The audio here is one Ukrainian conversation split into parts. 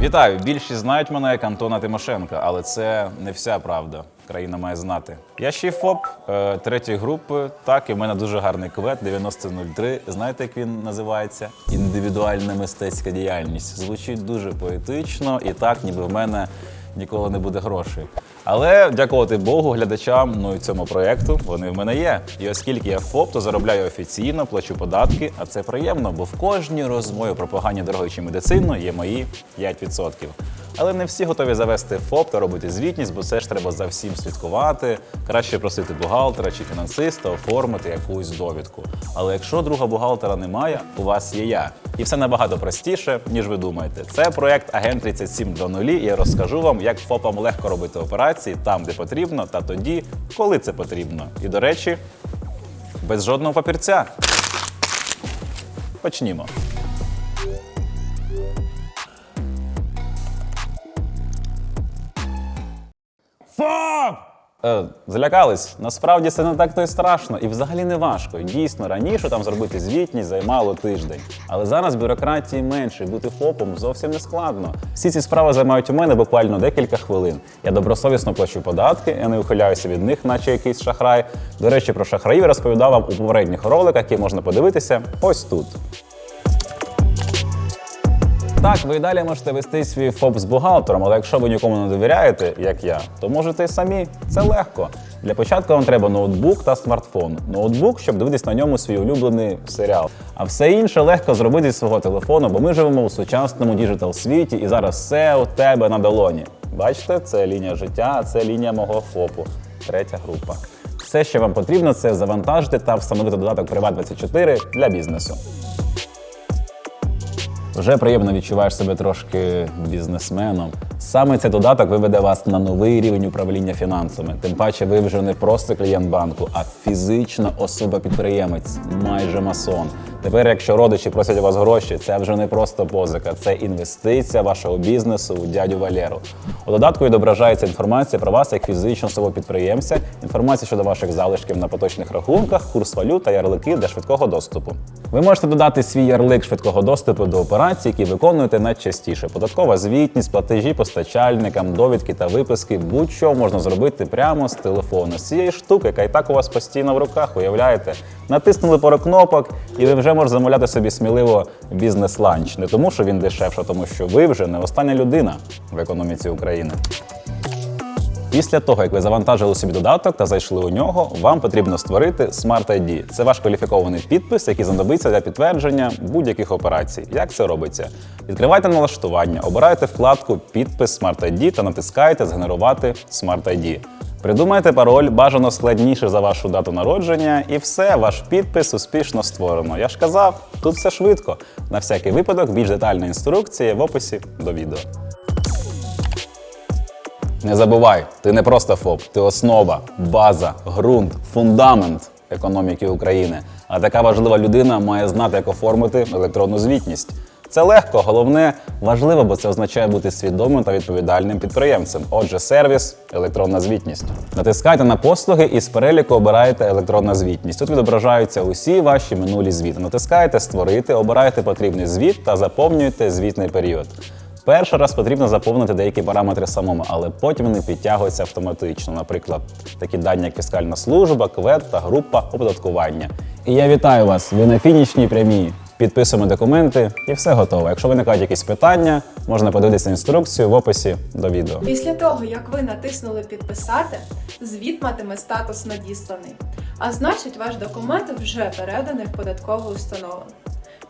Вітаю! Більшість знають мене як Антона Тимошенка, але це не вся правда. Країна має знати. Я ще й ФОП е, третьої групи. Так, і в мене дуже гарний квет 9003. Знаєте, як він називається? Індивідуальна мистецька діяльність. Звучить дуже поетично і так, ніби в мене ніколи не буде грошей. Але дякувати Богу, глядачам, ну і цьому проєкту вони в мене є. І оскільки я ФОП, то заробляю офіційно, плачу податки, а це приємно, бо в кожній розмові про погані дороги чи медицину є мої 5%. Але не всі готові завести ФОП та робити звітність, бо це ж треба за всім слідкувати. Краще просити бухгалтера чи фінансиста оформити якусь довідку. Але якщо друга бухгалтера немає, у вас є я. І все набагато простіше, ніж ви думаєте. Це проект Агент 3720 і я розкажу вам, як ФОПам легко робити операції там, де потрібно, та тоді, коли це потрібно. І до речі, без жодного папірця. Почнімо. ФОП! Е, злякались. Насправді це не так то й страшно і взагалі не важко. Дійсно, раніше там зробити звітність займало тиждень. Але зараз бюрократії менше, бути ФОПом зовсім не складно. Всі ці справи займають у мене буквально декілька хвилин. Я добросовісно плачу податки, я не ухиляюся від них, наче якийсь шахрай. До речі, про шахраїв розповідав вам у попередніх роликах, які можна подивитися ось тут. Так, ви далі можете вести свій ФОП з бухгалтером, але якщо ви нікому не довіряєте, як я, то можете і самі. Це легко. Для початку вам треба ноутбук та смартфон. Ноутбук, щоб дивитись на ньому свій улюблений серіал. А все інше легко зробити зі свого телефону, бо ми живемо у сучасному діджитал світі, і зараз все у тебе на долоні. Бачите, це лінія життя, а це лінія мого ФОПу. Третя група. Все, що вам потрібно, це завантажити та встановити додаток Privat24 для бізнесу. Вже приємно відчуваєш себе трошки бізнесменом. Саме цей додаток виведе вас на новий рівень управління фінансами. Тим паче, ви вже не просто клієнт банку, а фізична особа-підприємець, майже масон. Тепер, якщо родичі просять у вас гроші, це вже не просто позика, це інвестиція вашого бізнесу у дядю Валеру. У додатку відображається інформація про вас як фізичну особу підприємця, інформація щодо ваших залишків на поточних рахунках, курс валют та ярлики для швидкого доступу. Ви можете додати свій ярлик швидкого доступу до операцій, які виконуєте найчастіше. Податкова звітність, платежі постачальникам, довідки та виписки. Будь-що можна зробити прямо з телефону, з цієї штуки, яка і так у вас постійно в руках, уявляєте? Натиснули пару кнопок, і ви вже можете замовляти собі сміливо бізнес-ланч. Не тому, що він дешевше, а тому що ви вже не остання людина в економіці України. Після того, як ви завантажили собі додаток та зайшли у нього, вам потрібно створити Smart ID. Це ваш кваліфікований підпис, який знадобиться для підтвердження будь-яких операцій. Як це робиться? Відкривайте налаштування, обирайте вкладку Підпис Smart ID та натискаєте Згенерувати Smart ID. Придумайте пароль бажано складніше за вашу дату народження, і все, ваш підпис успішно створено. Я ж казав, тут все швидко. На всякий випадок більш детальна інструкція в описі до відео. Не забувай, ти не просто ФОП, ти основа, база, ґрунт, фундамент економіки України. А така важлива людина має знати, як оформити електронну звітність. Це легко, головне важливо, бо це означає бути свідомим та відповідальним підприємцем. Отже, сервіс, електронна звітність. Натискайте на послуги і з переліку обираєте електронна звітність. Тут відображаються усі ваші минулі звіти. Натискаєте Створити, обираєте потрібний звіт та заповнюєте звітний період. Перший раз потрібно заповнити деякі параметри самому, але потім вони підтягуються автоматично. Наприклад, такі дані, як фіскальна служба, квет та група оподаткування. І я вітаю вас! Ви на фінішній прямій. Підписуємо документи і все готово. Якщо виникають якісь питання, можна подивитися інструкцію в описі до відео. Після того, як ви натиснули підписати, звіт матиме статус надісланий. А значить, ваш документ вже переданий в податкову установу.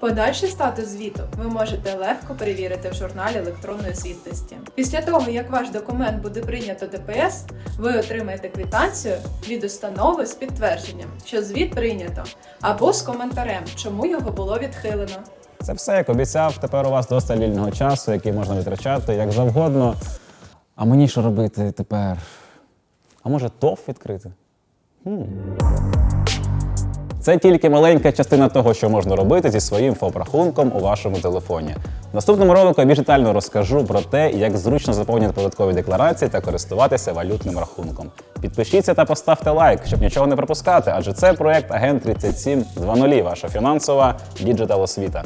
Подальший статус звіту ви можете легко перевірити в журналі електронної звітності. Після того, як ваш документ буде прийнято ДПС, ви отримаєте квитанцію від установи з підтвердженням, що звіт прийнято, або з коментарем, чому його було відхилено. Це все, як обіцяв. Тепер у вас достатньо вільного часу, який можна витрачати як завгодно. А мені що робити тепер? А може ТОВ відкрити? Хм. Це тільки маленька частина того, що можна робити зі своїм ФОП-рахунком у вашому телефоні. В наступному ролику я більш детально розкажу про те, як зручно заповнити податкові декларації та користуватися валютним рахунком. Підпишіться та поставте лайк, щоб нічого не пропускати, адже це проект Агент 37 ваша фінансова діджитал освіта.